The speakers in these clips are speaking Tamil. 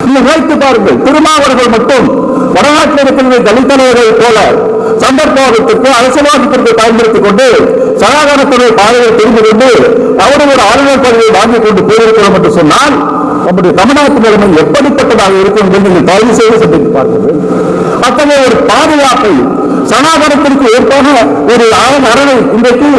நீங்கள் பாருங்கள். திருமாவர்கள் மட்டும் வடநாட்டில் இருக்கிற தலித் தலைவர்கள் போல சந்தர்ப்பத்திற்கு அரசியல்வாதத்திற்கு பயன்படுத்திக் கொண்டு சனாதனத்துடைய பாதையை தெரிந்து கொண்டு அவரும் ஒரு ஆளுநர் பதவியை வாங்கிக் கொண்டு போயிருக்கிறோம் என்று சொன்னால் நம்முடைய தமிழ்நாட்டு நிலைமை எப்படிப்பட்டதாக இருக்கும் என்று நீங்கள் தயவு செய்து சிந்தித்து பார்க்கிறேன் அத்தகைய ஒரு பாதுகாப்பை சனாதனத்திற்கு ஏற்பாக ஒரு அரண் அரணை இன்றைக்கு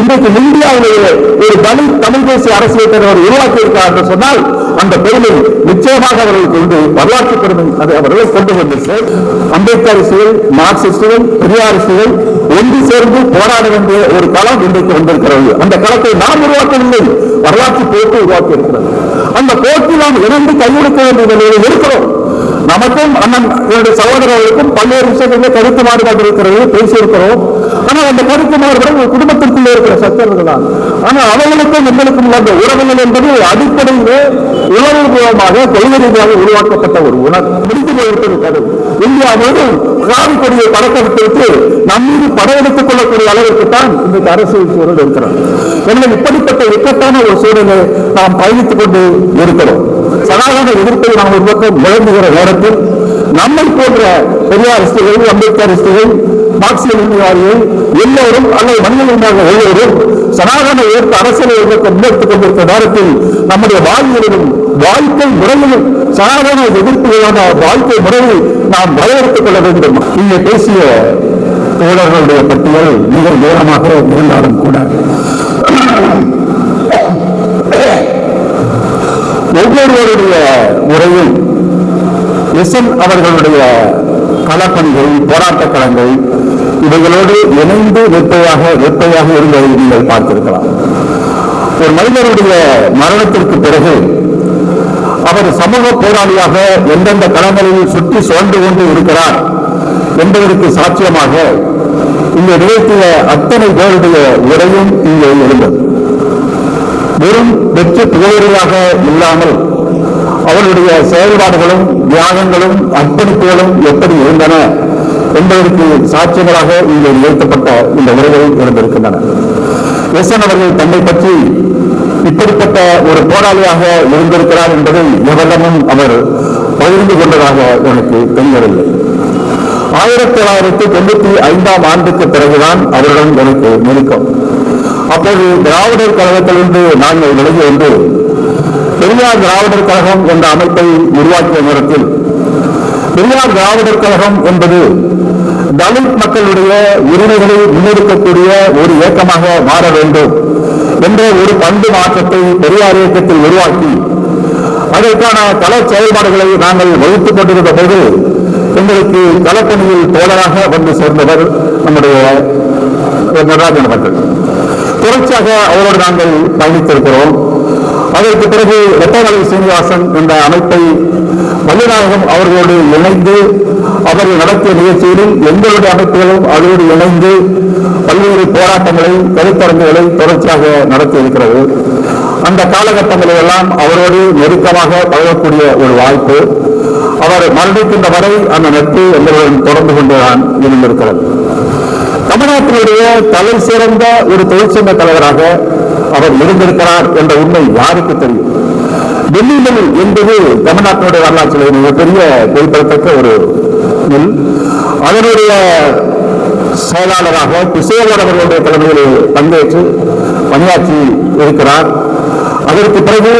இன்றைக்கு இந்தியாவிலேயே ஒரு தலித் தமிழ் தேசிய அரசியல் அவர் உருவாக்கியிருக்கார் என்று சொன்னால் அந்த பெருமை நிச்சயமாக அவர்களுக்கு வந்து வரலாற்று பெருமை அதை அவர்கள் கொண்டு வந்து அம்பேத்கரிஸ்டுகள் மார்க்சிஸ்டுகள் பெரியாரிஸ்டுகள் ஒன்று சேர்ந்து போராட வேண்டிய ஒரு களம் இன்றைக்கு வந்திருக்கிறது. அந்த களத்தை நாம் உருவாக்கவில்லை. வரலாற்று போக்கு உருவாக்கி இருக்கிறது அந்த போக்கில் நாம் இணைந்து கையெடுக்க வேண்டிய நிலையில் இருக்கிறோம். நமக்கும் அண்ணன் என்னுடைய சகோதரர்களுக்கும் பல்வேறு விஷயங்களில் கருத்து மாறுபாடு இருக்கிறது. பேசியிருக்கிறோம். ஆனால் அந்த கருத்து மாறுபாடு ஒரு குடும்பத்திற்குள்ளே இருக்கிற சச்சரவுகள் தான் ஆனால் அவர்களுக்கும் எங்களுக்கும் உள்ள உறவுகள் என்பது அடிப்படையிலே உணர்வுபூர்வமாக கொள்கை ரீதியாக உருவாக்கப்பட்ட ஒரு உணர்வு. முடித்து போய்விட்டது கதை. இந்தியா முழுவதும் காவி கொடியை படக்கெடுத்து நம் மீது படையெடுத்துக் கொள்ளக்கூடிய அளவிற்கு தான் இன்றைக்கு அரசியல் சூழல் இருக்கிறார் எனவே இப்படிப்பட்ட இக்கட்டான ஒரு சூழலை நாம் பயணித்துக் கொண்டு இருக்கிறோம். சனாதன எதிர்ப்பை நாம் ஒரு பக்கம் முழங்குகிற நேரத்தில் நம்மை போன்ற பெரியாரிஸ்டுகள் அம்பேத்கரிஸ்டுகள் மார்க்சியவாதிகள் எல்லோரும் அல்லது மனிதனாக எல்லோரும் சனாதன ஏற்ப அரசியலை முன்னெடுத்துக் கொண்டிருக்கிற நேரத்தில் நம்முடைய வாழ்வியலிலும் வாழ்க்கை முறையிலும் சனாதன எதிர்ப்புகளான வாழ்க்கை முறையை நாம் வரையறுத்துக் கொள்ள வேண்டும். இங்கே பேசிய தோழர்களுடைய பட்டியல் மிக நேரமாக இருந்தாலும் கூட. ஒவ்வொருவருடைய முறையில் எஸ்என் அவர்களுடைய களப்பணிகள் போராட்ட களங்கள் இவைகளோடு இணைந்து வெப்பையாக வெப்பையாக இருந்ததை நீங்கள் பார்த்திருக்கலாம். ஒரு மனிதருடைய மரணத்திற்கு பிறகு அவர் சமூக போராளியாக எந்தெந்த களங்களில் சுற்றி சுழன்று கொண்டு இருக்கிறார் என்பதற்கு சாட்சியமாக இங்கே நிகழ்த்திய அத்தனை பேருடைய உரையும் இங்கே இருந்தது. வெறும் வெற்றி புகழாக இல்லாமல் அவருடைய செயல்பாடுகளும் தியாகங்களும் அர்ப்பணிப்புகளும் எப்படி இருந்தன என்பதற்கு சாட்சியங்களாக இங்கே நிகழ்த்தப்பட்ட இந்த உரைகள் இருந்திருக்கின்றன. எஸ்என் அவர்கள் தன்னை பற்றி இப்படிப்பட்ட ஒரு போராளியாக இருந்திருக்கிறார் என்பதை எவரிடமும் அவர் பகிர்ந்து கொண்டதாக எனக்கு தெரியவில்லை. ஆயிரத்தி தொள்ளாயிரத்தி தொண்ணூத்தி ஐந்தாம் ஆண்டுக்கு பிறகுதான் அவருடன் எனக்கு நெருக்கம். அப்போது திராவிடர் கழகத்திலிருந்து நாங்கள் விலகி வந்து பெரியார் திராவிடர் கழகம் என்ற அமைப்பை உருவாக்கிய நேரத்தில் பெரியார் திராவிடர் கழகம் என்பது தலித் மக்களுடைய உரிமைகளை முன்னெடுக்கக்கூடிய ஒரு இயக்கமாக மாற வேண்டும் என்ற ஒரு பண்பு மாற்றத்தை பெரியார் இயக்கத்தில் உருவாக்கி அதற்கான கல செயல்பாடுகளை நாங்கள் வகுத்துக் கொண்டிருந்த போது எங்களுக்கு கலப்பணியில் தோழராக வந்து சேர்ந்தவர் நம்முடைய நடராஜன் அவர்கள். தொடர்ச்சியாக அவரோடு நாங்கள் பயணித்திருக்கிறோம். அதற்கு பிறகு இரட்டமலை சீனிவாசன் என்ற அமைப்பை வள்ளிநாயகம் அவர்களோடு இணைந்து அவர்கள் நடத்திய நிகழ்ச்சிகளில் எங்களுடைய அமைப்புகளும் அதோடு இணைந்து பல்வேறு போராட்டங்களை கருத்தரங்குகளை தொடர்ச்சியாக நடத்தி இருக்கிறது அந்த காலகட்டங்களில் எல்லாம் அவரோடு நெருக்கமாக பழகக்கூடிய ஒரு வாய்ப்பு. அவர் மரணிக்கின்ற வரை அந்த நட்பு எங்களுடன் தொடர்ந்து கொண்டுதான் இருந்திருக்கிறது. தமிழ்நாட்டினுடைய தலை சிறந்த ஒரு தொழிற்சங்க தலைவராக அவர் இருந்திருக்கிறார் என்ற உண்மை யாருக்கு தெரியும்? டெல்லியில் என்பது தமிழ்நாட்டினுடைய வரலாற்றில் மிகப்பெரிய குறிப்பிடத்தக்க ஒரு மில் அதனுடைய செயலாளராக பிசேவர் அவர்களுடைய தலைமையில் பங்கேற்று பணியாற்றி இருக்கிறார். அதற்கு பிறகு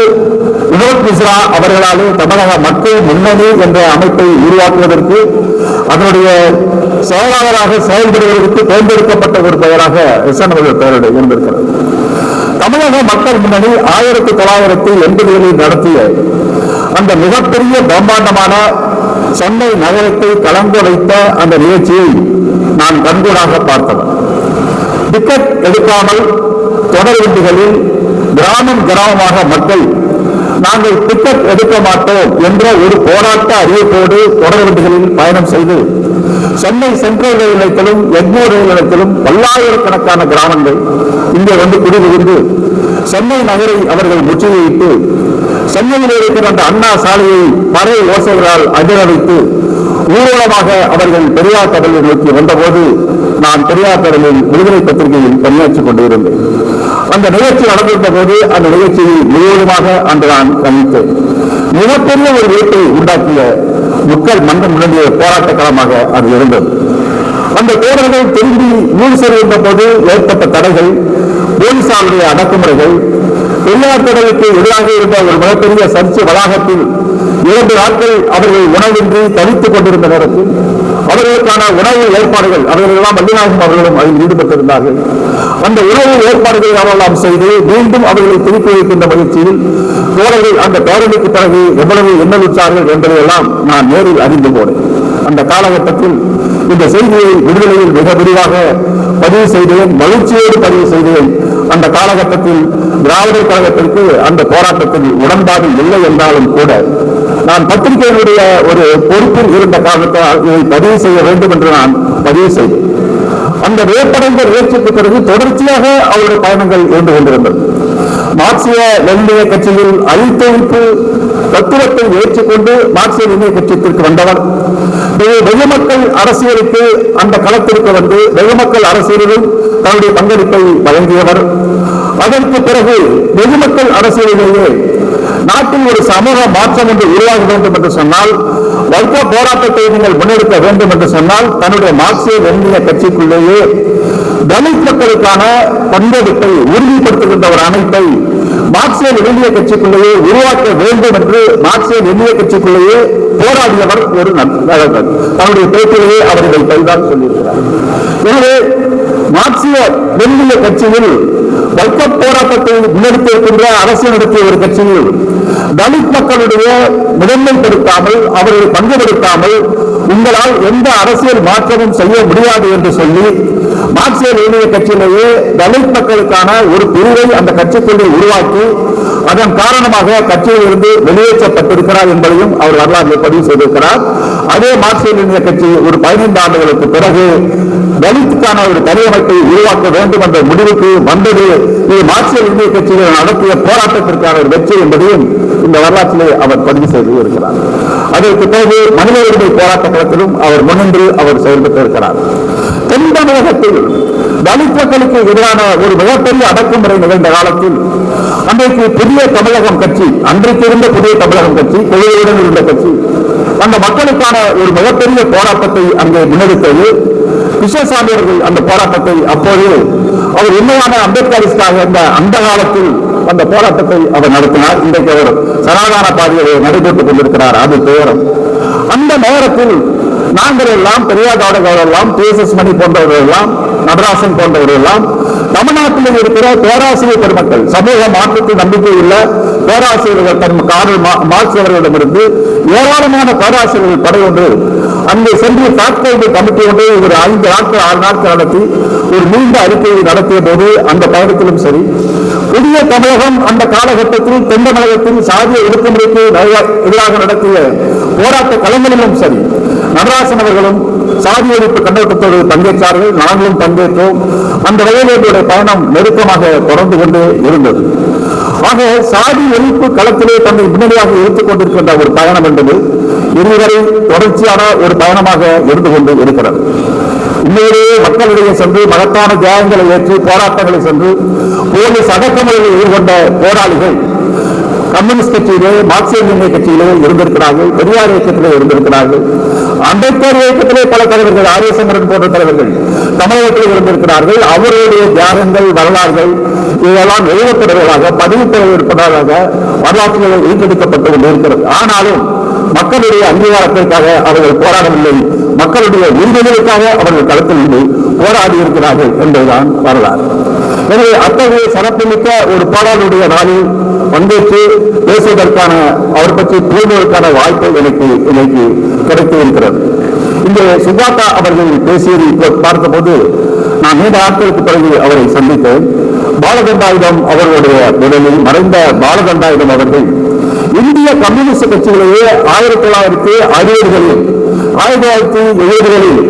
வினோத் மிஸ்ரா அவர்களாலே தமிழக மக்கள் முன்னணி என்ற அமைப்பை உருவாக்குவதற்கு அதனுடைய செயலாளராக செயல்படுவதற்கு தேர்ந்தெடுக்கப்பட்ட ஒரு பெயராக எஸ் என் அவர்கள் பெயரிட இருந்திருக்கிறது தமிழக மக்கள் முன்னணி ஆயிரத்தி தொள்ளாயிரத்தி எண்பதுகளில் நடத்திய அந்த மிகப்பெரிய பிரம்மாண்டமான சென்னை நகரத்தை கலந்து வைத்த அந்த நிகழ்ச்சியை நான் கண்கூடாக பார்த்தேன் டிக்கெட் எடுக்காமல் தொடர் வண்டிகளில் கிராமம் கிராமமாக மக்கள் நாங்கள் டிக்கெட் எடுக்க மாட்டோம் என்ற ஒரு போராட்ட அறிவிப்போடு தொடர் வண்டிகளில் பயணம் செய்து சென்னை சென்ட்ரல் ரயில் நிலையத்திலும் எக்மோர் ரயில் நிலையத்திலும் பல்லாயிரக்கணக்கான கிராமங்கள் இங்கே வந்து குடிபுகுந்து சென்னை நகரை அவர்கள் முற்றுகையிட்டு சென்னையில் இருக்கிற அந்த அண்ணா சாலையை பறை ஓசைகளால் அதிரவைத்து ஊர்வலமாக அவர்கள் பெரியார் கடலை நோக்கி வந்தபோது நான் பெரியார் கடலில் விடுதலை பத்திரிகையில் பணியாற்றிக் கொண்டிருந்தேன். அந்த நிகழ்ச்சி நடந்திருந்த போது அந்த நிகழ்ச்சியை முழுவதுமாக அன்று நான் கணித்தேன் மிகப்பெரிய ஒரு வீட்டை உண்டாக்கிய மக்கள் மன்றம் முழங்கிய போராட்ட களமாக அது இருந்தது. அந்த தோழர்கள் திரும்பி ஊர் செல்கின்ற போது ஏற்பட்ட தடைகள் போலீசாருடைய அடக்குமுறைகள் பெரியார் தொடருக்கு எதிராக இருந்த ஒரு மிகப்பெரிய சர்ச்சை வளாகத்தில் இரண்டு நாட்கள் அவர்கள் உணவின்றி தவித்துக் கொண்டிருந்த நேரத்தில் அவர்களுக்கான உணவு ஏற்பாடுகள் அவர்களெல்லாம் மல்லிநாயகம் அவர்களும் அதில் ஈடுபட்டிருந்தார்கள். அந்த உணவு ஏற்பாடுகளை அவரெல்லாம் செய்து மீண்டும் அவர்களை திருப்பி வைக்கின்ற முயற்சியில் தோழர்கள் அந்த பேரணிக்கு பிறகு எவ்வளவு எண்ணலுற்றார்கள் என்பதையெல்லாம் நான் நேரில் அறிந்து போனேன். அந்த காலகட்டத்தில் இந்த செய்தியை விடுதலையில் மிக விரிவாக பதிவு செய்தேன் மகிழ்ச்சியோடு பதிவு செய்தேன். அந்த காலகட்டத்தில் திராவிடர் கழகத்திற்கு அந்த போராட்டத்தில் உடன்பாடு இல்லை என்றாலும் கூட நான் பத்திரிகையினுடைய ஒரு பொறுப்பில் இருந்த காரணத்தால் இதை பதிவு செய்ய வேண்டும் என்று நான் பதிவு செய்தேன். அந்த வேப்படைந்த வேற்றுக்கு பிறகு தொடர்ச்சியாக அவருடைய பயணங்கள் இருந்து கொண்டிருந்தது. மார்க்சிய லெனினிய கட்சியில் அழித்தொழிப்பு தத்துவத்தை ஏற்றுக்கொண்டு மார்க்சிய லெனினிய கட்சியத்திற்கு வந்தவர் வெகுமக்கள் அரசியலுக்கு அந்த களத்திற்கு வந்து வெகுமக்கள் அரசியலிலும் தன்னுடைய பங்களிப்பை வழங்கியவர். அதற்கு பிறகு வெகுமக்கள் அரசியலிலேயே நாட்டில் ஒரு சமூக மாற்றம் என்று உருவாக வேண்டும் என்று சொன்னால் வர்க்க போராட்டத்தை நீங்கள் முன்னெடுக்க வேண்டும் என்று சொன்னால் தன்னுடைய மார்க்சிய வெந்திய கட்சிக்குள்ளேயே தலித் மக்களுக்கான பங்கெடுப்பை உறுதிப்படுத்துகின்ற ஒரு அமைப்பை மார்க்சிய லெனினிய கட்சிக்குள்ளேயே உருவாக்க வேண்டும் என்று மார்க்சிய லெனினிய கட்சிக்குள்ளேயே போராடியவர் ஒரு நண்பர் தன்னுடைய பேச்சிலேயே அவர் இதை பரிதான் சொல்லியிருக்கிறார். எனவே மார்க்சிய லெனினிய கட்சியில் வர்க்க போராட்டத்தை முன்னெடுத்திருக்கின்ற அரசு நடத்திய ஒரு கட்சியில் தலித் மக்களுடைய முதன்மைப்படுத்தாமல் அவர்களை பங்குபடுத்தாமல் உங்களால் எந்த அரசியல் மாற்றமும் செய்ய முடியாது என்று சொல்லி மார்க்சிய லெனினிய கட்சியிலேயே தலித் மக்களுக்கான ஒரு பிரிவை அந்த கட்சிக்குள்ளே உருவாக்கி அதன் காரணமாக கட்சியில் இருந்து வெளியேற்றப்பட்டிருக்கிறார் என்பதையும் அவர் வரலாற்றில் பதிவு செய்திருக்கிறார். அதே மார்க்சிய இணைய கட்சி ஒரு பதினைந்து ஆண்டுகளுக்கு பிறகு தலித்துக்கான ஒரு தனியமைப்பை உருவாக்க வேண்டும் என்ற முடிவுக்கு வந்தது. இது மார்க்சிய இந்திய கட்சிகள் நடத்திய போராட்டத்திற்கான ஒரு வெற்றி என்பதையும் இந்த வரலாற்றிலே அவர் பதிவு செய்து இருக்கிறார் அதற்கு பிறகு மனித உரிமை போராட்ட களத்திலும் அவர் முன்னின்று அவர் செயல்பட்டு இருக்கிறார் தென் தமிழகத்தில் தலித் மக்களுக்கு எதிரான ஒரு மிகப்பெரிய அடக்குமுறை நிகழ்ந்த காலத்தில் அன்றைக்கு புதிய தமிழகம் கட்சி அன்றைக்கு இருந்த புதிய தமிழகம் கட்சி கொள்கையுடன் இருந்த கட்சி அந்த மக்களுக்கான ஒரு மிகப்பெரிய போராட்டத்தை அங்கே முன்னெடுத்தது கிருஷ்ணசாமி அவர்கள் அந்த போராட்டத்தை அப்போது அவர் உண்மையான அம்பேத்கரிஸ்டாக இருந்த அந்த காலத்தில் அந்த போராட்டத்தை அவர் நடத்தினார். இன்றைக்கு அவர் சனாதான பாதையை நடைபெற்றுக் கொண்டிருக்கிறார். அது துயரம். அந்த நேரத்தில் நாங்கள் எல்லாம் பெரியார் தாடகர் எல்லாம் பி எஸ் எஸ் மணி போன்றவர்கள் எல்லாம் நடராசன் போன்றவர்கள் எல்லாம் தமிழ்நாட்டில் இருக்கிற பேராசிரியர் பெருமக்கள் சமூக மாற்றத்தில் நம்பிக்கை உள்ள பேராசிரியர்கள் தன் காரல் மா- மார்க்ஸ் அவர்களிடமிருந்து ஏராளமான பேராசிரியர்கள் படை ஒன்று. அங்கே சென்று தாக்கல் கமிட்டி ஒன்று ஒரு ஐந்து நாட்கள் ஆறு நாட்கள் நடத்தி ஒரு நீண்ட அறிக்கையை நடத்திய போது அந்த பயணத்திலும் சரி. புதிய தமிழகம் அந்த காலகட்டத்தில் தென் தமிழகத்தில் சாதிய ஒடுக்குமுறைக்கு எதிராக நடத்திய போராட்ட களங்களிலும் சரி. நடராசன் அவர்களும் சாதி ஒழிப்பு கண்ணோட்டத்தோடு பங்கேற்றார்கள். நாங்களும் பங்கேற்றோம். அந்த வகையில் எங்களுடைய பயணம் நெருக்கமாக தொடர்ந்து கொண்டே இருந்தது. ஆக சாதி ஒழிப்பு களத்திலே தன்னை முன்னணியாக இருத்துக் கொண்டிருக்கின்ற ஒரு பயணம் என்பது இதுவரை தொடர்ச்சியான ஒரு பயணமாக இருந்து கொண்டு இருக்கிறது. உண்மையிலேயே மக்களிடையே சென்று மகத்தான தியாகங்களை ஏற்றி போராட்டங்களை சென்று போலீஸ் அடக்குமுறையில் எதிர்கொண்ட போராளிகள் கம்யூனிஸ்ட் கட்சியிலே மார்க்சிய லெனினிய கட்சியிலே இருந்திருக்கிறார்கள் பெரியார் இயக்கத்திலே இருந்திருக்கிறார்கள் அம்பேத்கர் இயக்கத்திலே பல தலைவர்கள் ஆரியசங்கரன் போன்ற தலைவர்கள் தமிழகத்தில் இருந்திருக்கிறார்கள். அவருடைய தியாகங்கள் வரலாறுகள் இதெல்லாம் எழுதப்படுவதாக பதிவு இருப்பதாக வரலாற்றில் ஈட்டெடுக்கப்பட்டு கொண்டிருக்கிறது. ஆனாலும் மக்களுடைய அங்கீகாரத்திற்காக அவர்கள் போராடவில்லை. மக்களுடைய உரிமைகளுக்காக அவர்கள் களத்தில் நின்று போராடி இருக்கிறார்கள் என்பதுதான் வரலாறு. எனவே அத்தகைய சிறப்புமிக்க ஒரு பாடலுடைய நாளில் பங்கேற்று பேசுவதற்கான அவர் பற்றி கூறுவதற்கான வாய்ப்பு எனக்கு எனக்கு கிடைத்து இருக்கிறது இங்கே சுஜாதா அவர்கள் பேசியதை பார்த்தபோது நான் நீண்ட ஆட்களுக்கு பிறகு அவரை சந்தித்தேன். பாலகண்டாயுதம் அவர்களுடைய உடலில் மறைந்த பாலகண்டாயுதம் அவர்கள் இந்திய கம்யூனிஸ்ட் கட்சியிலேயே ஆயிரத்தி தொள்ளாயிரத்தி அறுபதுகளில் ஆயிரத்தி தொள்ளாயிரத்தி எழுபதுகளில்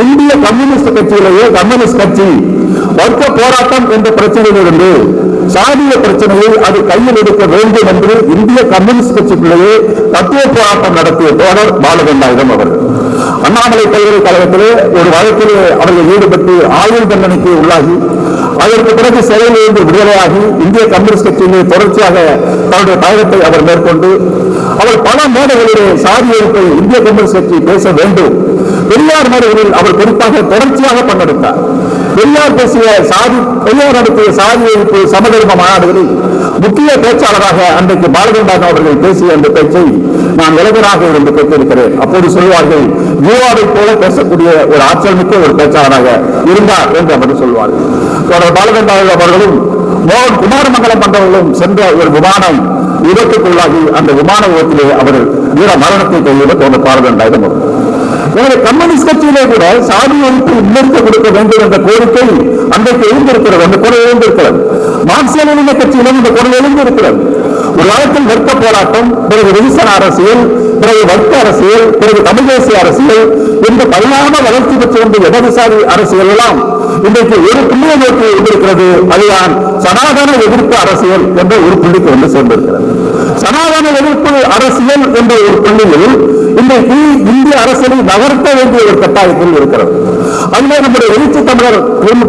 இந்திய கம்யூனிஸ்ட் கட்சியிலேயே கம்யூனிஸ்ட் கட்சி வர்க்க போராட்டம் என்ற பிரச்சனையிலிருந்து சாதிய பிரச்சனையை அது கையில் எடுக்க வேண்டும் என்று இந்திய கம்யூனிஸ்ட் கட்சிக்குள்ளேயே தத்துவ போராட்டம் நடத்திய தோழர் பாலகண்டாயுதம் அவர் அண்ணாமலை பல்கலைக்கழகத்திலே ஒரு வழக்கிலே அவர்கள் ஈடுபட்டு ஆயுள் தண்டனைக்கு உள்ளாகி அதற்கு பிறகு சிறையிலிருந்து விடுதலையாகி இந்திய கம்யூனிஸ்ட் கட்சியிலே தொடர்ச்சியாக தன்னுடைய பயணத்தை அவர் மேற்கொண்டு அவர் பல மேடைகளிலே சாதி ஒழிப்பை இந்திய கம்யூனிஸ்ட் கட்சி பேச வேண்டும். பெரியார் மேடைகளில் அவர் குறிப்பாக தொடர்ச்சியாக பங்கெடுத்தார். பெரியார் பேசிய சாதி பெரியார் நடத்திய சாதி ஒழிப்பு சமதர்ம மாநாடுகளில் முக்கிய பேச்சாளராக அன்றைக்கு பாலகண்டாக அவர்கள் பேசிய அந்த பேச்சை நான் இளைஞராக இருந்து கேட்டிருக்கிறேன். அப்போது சொல்வார்கள் யூவாவை போல பேசக்கூடிய ஒரு ஆற்றல் மிக்க ஒரு பேச்சாளராக இருந்தார் என்று அவர் சொல்வார்கள். தொடர் அவர்களும் மோகன் குமார் மங்கலம் மன்றவர்களும் சென்ற ஒரு விமானம் விபத்துக்குள்ளாகி அந்த விமான விபத்திலே அவர் வீர மரணத்தை கையில் தோன்ற பாலகண்டாயிரம் எனவே கம்யூனிஸ்ட் கட்சியிலே கூட சாதி ஒழிப்பு முன்னெடுக்க கொடுக்க வேண்டும் என்ற கோரிக்கை அன்றைக்கு எழுந்திருக்கிறது. அந்த குறை எழுந்திருக்கிறது. மார்க்சிய லெனின கட்சியிலும் இந்த குறை எழுந்திருக்கிறது. ஒரு காலத்தில் வர்க்க போராட்டம் பிறகு விரிசன அரசியல் பிறகு வர்க்க அரசியல் பிறகு தமிழ் தேசிய அரசியல் என்று பரிணாம வளர்ச்சி பெற்று வந்த இடதுசாரி அரசியல் எல்லாம் இன்றைக்கு ஒரு புள்ளியை நோக்கி இருக்கிறது அதுதான் சனாதன எதிர்ப்பு அரசியல் என்ற ஒரு புள்ளிக்கு வந்து சேர்ந்திருக்கிறது. சனாதன எதிர்ப்பு அரசியல் என்ற ஒரு புள்ளியில் இன்றைக்கு இந்திய அரசியலை நகர்த்த வேண்டிய ஒரு கட்டாயத்தில் இருக்கிறது. அதிலே நம்முடைய எழுச்சி தமிழர்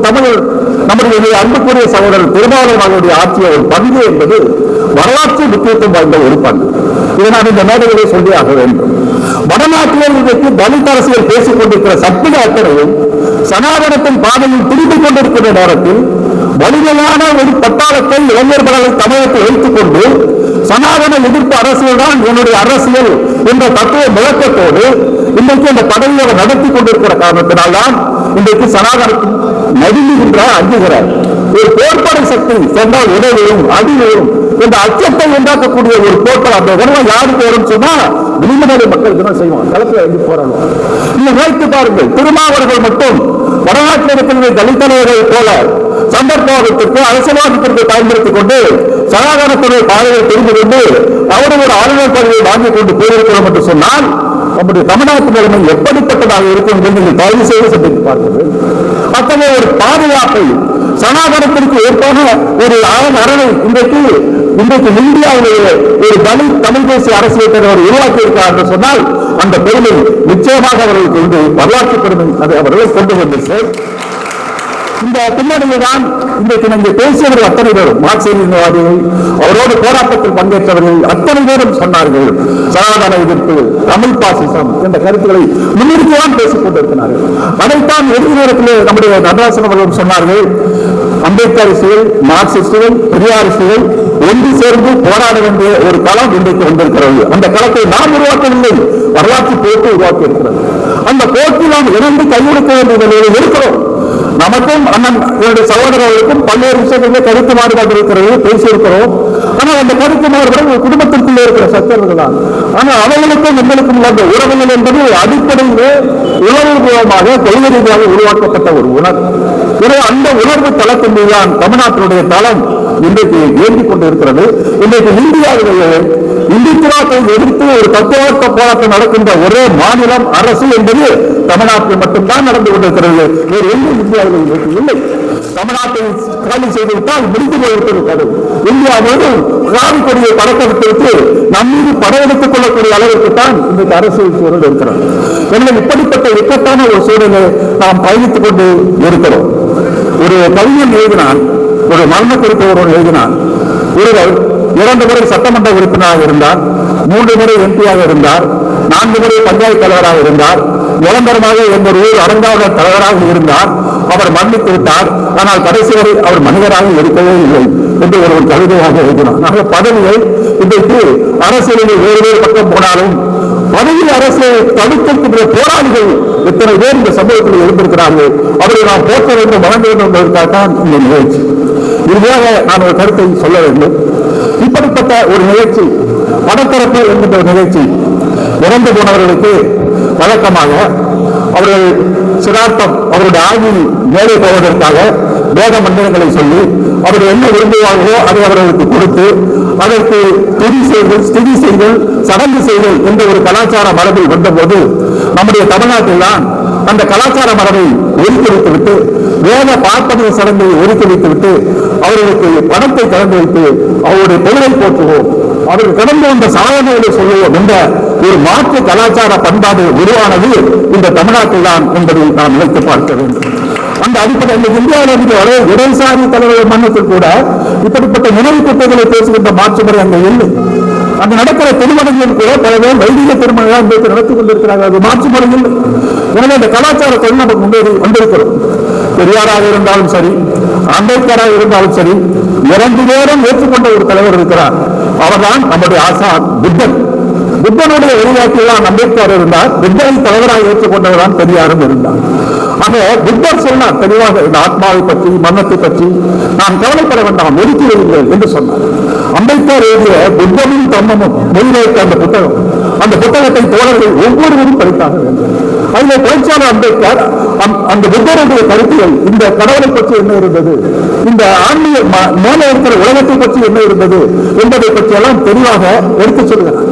தமிழர் நம்முடைய அன்புக்குரிய சகோதரர் திருமாவளவனுடைய ஆட்சிய ஒரு பங்கு என்பது வரலாற்று முக்கியத்துவம் வாய்ந்த ஒரு பங்கு. இதை நான் இந்த மேடைகளை சொல்லி ஆக வேண்டும். வடநாட்டில் இன்றைக்கு தலித் அரசியல் பேசிக் கொண்டிருக்கிற சக்திக அத்தனையும் சனாதனத்தின் பாதையில் திரும்பிக் கொண்டிருக்கிற நேரத்தில் வலிமையான ஒரு பட்டாளத்தை இளைஞர்களை தமிழகத்தில் வைத்துக் கொண்டு சனாதன எதிர்ப்பு அரசியல் தான் என்னுடைய அரசியல் என்ற தத்துவ முழக்கத்தோடு இன்றைக்கு அந்த பதவியை அவர் நடத்தி கொண்டிருக்கிற காரணத்தினால்தான் இன்றைக்கு சனாதனத்தின் நடுங்குகின்ற அஞ்சுகிறார். ஒரு போர்ப்படை சக்தி சென்றால் உதவியும் அடிவையும் என்ற அச்சத்தை உண்டாக்கக்கூடிய ஒரு போர்ப்படை அந்த உணவை யாருக்கு வரும் சொன்னா விளிம்புநிலை மக்களுக்கு தான் செய்வான் களத்தில் இருந்து போராடும் நீங்க நினைத்து பாருங்கள் திருமாவர்கள் மட்டும் வடநாட்டில் இருக்கிற தலித்தலைவர்களை போல சந்தர்ப்பத்திற்கு அரசியல்வாதத்திற்கு பயன்படுத்திக் கொண்டு சனாதனத்துடைய பாதையை தெரிந்து கொண்டு அவரும் ஒரு ஆளுநர் பதவியை வாங்கிக் கொண்டு போயிருக்கிறோம் என்று சொன்னால் நம்முடைய தமிழ்நாட்டு நிலைமை எப்படிப்பட்டதாக இருக்கும் என்று நீங்கள் தயவு செய்து சென்று பார்க்கிறது அத்தகைய ஒரு பாதுகாப்பை சனாதனத்திற்கு ஏற்பாக ஒரு அரணை இன்றைக்கு இன்றைக்கு இந்தியாவிலேயே ஒரு தமிழ் தமிழ் தேசிய அரசியல் அவர் உருவாக்கி இருக்கிறார் என்று சொன்னால் அந்த பெருமை நிச்சயமாக அவர்களுக்கு வந்து வரலாற்று பெருமை அதை அவர்கள் கொண்டு வந்திருக்கிறார். இந்த பின்னணியில் தான் இன்றைக்கு நீங்கள் பேசியவர்கள் அத்தனை பேரும். மார்க்சியவாதிகள் அவரோடு போராட்டத்தில் பங்கேற்றவர்கள் அத்தனை பேரும் சொன்னார்கள் சனாதன எதிர்ப்பு தமிழ் பாசிசம் என்ற கருத்துக்களை முன்னிறுத்திதான் பேசிக் கொண்டிருக்கிறார்கள். அதைத்தான் எதிர் நேரத்தில் நம்முடைய நடராசன் அவர்கள் சொன்னார்கள் அம்பேத்கரிசிகள் மார்க்சிஸ்டுகள் பெரியாரிசிகள் ஒன்று சேர்ந்து போராட வேண்டிய ஒரு களம் இன்றைக்கு வந்திருக்கிறது. அந்த களத்தை நாம் உருவாக்கவில்லை வரலாற்று போக்கு உருவாக்கி இருக்கிறது அந்த போக்கில் நாம் இணைந்து கையெழுக்க வேண்டிய நிலையில் இருக்கிறோம். நமக்கும் அண்ணன் என்னுடைய சகோதரர்களுக்கும் பல்வேறு விஷயங்களில் கருத்து மாறுபாடு இருக்கிறது பேசியிருக்கிறோம். ஆனால் அந்த கருத்து மாறுபாடு குடும்பத்திற்குள்ளே இருக்கிற சத்தியர்கள் தான். ஆனால் அவர்களுக்கும் எங்களுக்கும் உள்ள உறவுகள் என்பது அடிப்படையிலே உணர்வுபூர்வமாக கொள்கை ரீதியாக உருவாக்கப்பட்ட ஒரு உணர்வு. எனவே அந்த உணர்வு தளத்தின் மீதுதான் தமிழ்நாட்டினுடைய தளம் இன்றைக்கு ஏந்திக் கொண்டு இருக்கிறது இன்றைக்கு இந்தியாவிலேயே இந்துத்துவாத்தை எதிர்த்து ஒரு தத்துவார்த்த போராட்டம் நடக்கின்ற ஒரே மாநிலம் அரசு என்பது தமிழ்நாட்டில் மட்டும்தான் நடந்து கொண்டிருக்கிறது. வேறு எங்கும் இந்தியாவில் இல்லை. தமிழ்நாட்டை காலி செய்துவிட்டால் முடிந்து போயிருக்கிறது இந்தியா முழுவதும் காவி கொடியை பறக்க நம் மீது படையெடுத்துக் கொள்ளக்கூடிய அளவிற்கு தான் இன்றைக்கு அரசியல் சூழல் இருக்கிறது. எனவே இப்படிப்பட்ட இக்கட்டான ஒரு சூழலை நாம் பயணித்துக் கொண்டு இருக்கிறோம். ஒரு கவிஞன் எழுதினான் ஒரு மரண குறிப்பு எழுதினான் ஒருவர் இரண்டு முறை சட்டமன்ற உறுப்பினராக இருந்தார் மூன்று முறை எம்பியாக இருந்தார் நான்கு முறை பஞ்சாயத்து தலைவராக இருந்தார் நிரந்தரமாக எங்கள் ஊர் அடங்காத தலைவராக இருந்தார். அவர் மன்னித்து விட்டார். ஆனால் கடைசி வரை அவர் மனிதராக இருக்கவே இல்லை என்று ஒருவர் கவிதையாக எழுதினார். ஆக பதவியை இன்றைக்கு அரசியலில் வேறு வேறு பக்கம் போனாலும் பதவியில் அரசு தடுத்திருக்கின்ற போராளிகள் எத்தனை பேர் இந்த சமூகத்தில் எழுந்திருக்கிறார்கள்? அவரை நாம் போற்ற வேண்டும் வழங்க வேண்டும் என்பதற்காக தான் இந்த நிகழ்ச்சி. இறுதியாக நான் ஒரு கருத்தை சொல்ல வேண்டும். அப்படிப்பட்ட ஒரு நிகழ்ச்சி படத்தரப்பு என்கின்ற ஒரு நிகழ்ச்சி இறந்து போனவர்களுக்கு வழக்கமாக அவர்கள் சிரார்த்தம் அவருடைய ஆய்வில் மேலே போவதற்காக வேத மந்திரங்களை சொல்லி அவர்கள் என்ன விரும்புவார்களோ அதை அவர்களுக்கு கொடுத்து அதற்கு துதி செய்தல் ஸ்திதி செய்தல் சடங்கு செய்தல் என்ற ஒரு கலாச்சார மரபில் வந்தபோது நம்முடைய தமிழ்நாட்டில் தான் அந்த கலாச்சார மரபை ஒதுக்கி வைத்துவிட்டு வேத பார்ப்பதிய சடங்கை ஒதுக்கி வைத்துவிட்டு அவர்களுக்கு பணத்தை கலந்து வைத்து அவருடைய பொருளை போற்றுவோம். அவர்கள் கடந்து வந்த சாதனைகளை சொல்லுவோம் என்ற ஒரு மாற்று கலாச்சார பண்பாடு உருவானது இந்த தமிழ்நாட்டில் தான் என்பதை நாம் நினைத்து பார்க்க வேண்டும். அந்த அடிப்படையில் இந்தியாவில் இருக்கிற ஒரே இடதுசாரி தலைவர்கள் மன்னத்தில் கூட இப்படிப்பட்ட நினைவு குற்றங்களை பேசுகின்ற மாற்று முறை அங்கே இல்லை. அங்கு நடக்கிற திருமணங்கள் கூட பல பேர் வைதிக திருமணம் இன்றைக்கு நடத்தி கொண்டிருக்கிறார்கள். அது மாற்று முறை இல்லை. எனவே இந்த தொழில் நமக்கு முன்னேறி வந்திருக்கிறோம். பெரியாராக இருந்தாலும் சரி அம்பேத்கராக இருந்தாலும் சரி இரண்டு பேரும் ஏற்றுக்கொண்ட ஒரு தலைவர் இருக்கிறார். அவர்தான் நம்முடைய ஆசான் புத்தன். புத்தனுடைய வழிகாட்டில் அம்பேத்கர் இருந்தார். புத்தனை தலைவராக ஏற்றுக்கொண்டவர் தான் பெரியாரும் இருந்தார். ஆக புத்தர் சொன்னார் தெளிவாக இந்த ஆத்மாவை பற்றி மரணத்தை பற்றி நாம் கவலைப்பட வேண்டாம் ஒதுக்கி வைங்கள் என்று சொன்னார். அம்பேத்கர் எழுதிய புத்தமும் தம்மமும் மொழிபெயர்த்த அந்த புத்தகம். அந்த புத்தகத்தை தோழர்கள் ஒவ்வொருவரும் படித்தாக வேண்டும் அதில் பேச்சாளர் அம்பேத்கர் அந்த- புத்தருடைய கருத்துகள் இந்த கடவுளை பற்றி என்ன இருந்தது? இந்த ஆன்மீக ம- இருக்கிற உலகத்தை பற்றி என்ன இருந்தது? என்பதை பற்றி எல்லாம் தெளிவாக எடுத்துச் சொல்கிறார்.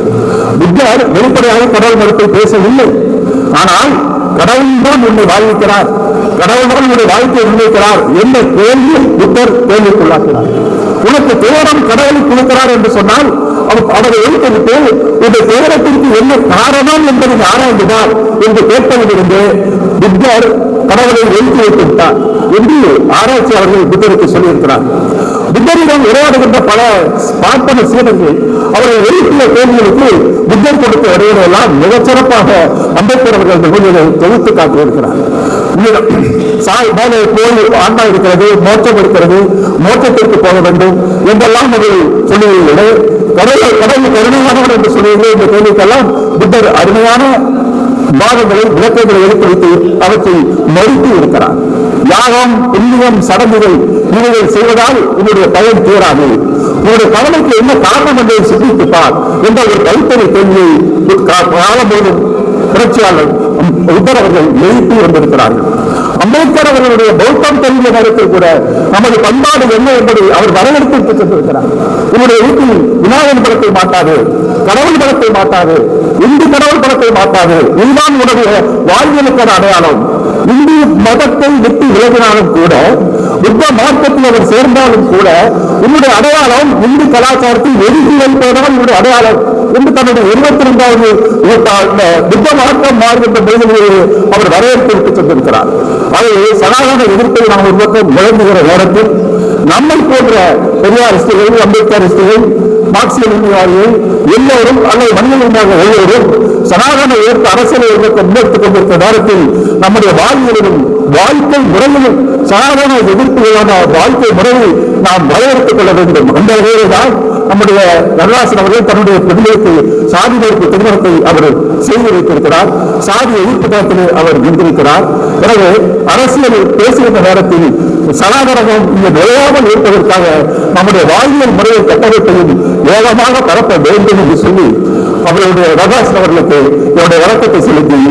புத்தர் வெளிப்படையாக கடவுள் மறுப்பை பேசவில்லை. ஆனால் கடவுள் தான் உன்னை வாழ்விக்கிறார். கடவுள் தான் உன்னுடைய வாழ்க்கையை நிர்ணயிக்கிறார் என்ற கேள்வியை புத்தர் கேள்விக்குள்ளாக்கிறார் உனக்கு தேவரம் கடவுளை கொடுக்கிறார் என்று சொன்னால் அவர் அவரை எழுத்துவிட்டு இந்த துயரத்திற்கு என்ன காரணம் என்பதை ஆராய்ந்துதான் என்று கேட்பதிலிருந்து புத்தர் கடவுளை எழுத்து வைத்து விட்டார் என்று ஆராய்ச்சியாளர்கள் புத்தருக்கு சொல்லியிருக்கிறார். புத்தரிடம் உரையாடுகின்ற பல பார்ப்பன சீடர்கள் அவர்கள் எழுப்பிய கேள்விகளுக்கு புத்தர் கொடுத்த இடையிலெல்லாம் மிகச்சிறப்பாக அம்பேத்கர் அவர்கள் இந்த தொகுத்து காட்டியிருக்கிறார். உன்னிடம் சாய் மேலே கோயில் ஆன்மா இருக்கிறது மோட்சம் இருக்கிறது மோட்சத்திற்கு போக வேண்டும் என்றெல்லாம் அவர்கள் சொல்லுவீர்களே கடவுள் கடவுள் கருணையானவர் என்று சொல்லுவீர்கள் இந்த கேள்விக்கெல்லாம் புத்தர் அருமையான பாகங்களை விளக்கங்களை ஏற்படுத்தி அவற்றை மறுத்து இருக்கிறார். யாகம் புண்ணியம் சடங்குகள் இவைகள் செய்வதால் உன்னுடைய பயன் தீராது. உன்னுடைய கவலைக்கு என்ன காரணம் என்பதை சிந்தித்துப்பார் என்ற ஒரு கைத்தறி கேள்வியை காலம் புரட்சியாளர் புரட்சியாளர் உத்தரவர்கள் எழுப்பி வந்திருக்கிறார்கள். அம்பேத்கர் அவர்களுடைய பௌத்தம் தெரிந்த நேரத்தில் கூட நமது பண்பாடு என்ன என்பதை அவர் வரவேற்பு சென்றிருக்கிறார் உங்களுடைய வீட்டில் விநாயகன் படத்தை மாட்டாது கடவுள் படத்தை மாட்டாது இந்து கடவுள் படத்தை மாட்டாது இதுதான் உன்னுடைய வாழ்வியலுக்கான அடையாளம். இந்து மதத்தை விட்டு விலகினாலும் கூட புத்த மார்க்கத்தில் அவர் சேர்ந்தாலும் கூட உன்னுடைய அடையாளம் இந்து கலாச்சாரத்தில் ஒதுக்கி வைப்பதுதான் உன்னுடைய அடையாளம். என்று தன்னுடைய இருபத்தி இரண்டாவது புத்த மார்க்கம் மாறுகின்ற பொழுது அவர் வரவேற்பு சென்றிருக்கிறார். அது சனாதன எதிர்ப்பை நாம் ஒரு பக்கம் முழங்குகிற நேரத்தில் நம்மை போன்ற பெரியாரிஸ்டுகள் அம்பேத்கரிஸ்டுகள் மார்க்சியவாதிகள் எல்லோரும் அல்லது மனிதனாக ஒவ்வொருவரும் சனாதன ஏற்ற அரசியலை ஒரு முன்னெடுத்துக் கொண்டிருக்கிற நேரத்தில் நம்முடைய வாழ்வியலிலும் வாழ்க்கை முறையிலும் சனாதன எதிர்ப்புகளான வாழ்க்கை முறையை நாம் வரையறுத்துக் கொள்ள வேண்டும். அந்த வகையில் தான் நம்முடைய வரலாசன் அவர்கள் தன்னுடைய பெண்களுக்கு சாதி மறுப்பு திருமணத்தை அவர் செய்து வைத்திருக்கிறார். சாதி எதிர்ப்பு தரத்தில் அவர் நின்றிருக்கிறார் எனவே அரசியல் பேசுகின்ற நேரத்தில் சனாதனமும் இங்கு நுழையாமல் இருப்பதற்காக நம்முடைய வாழ்வியல் முறையை கட்டமைப்பையும் வேகமாக பரப்ப வேண்டும் என்று சொல்லி அவர்களுடைய ரகாசன் அவர்களுக்கு என்னுடைய வணக்கத்தை செலுத்தி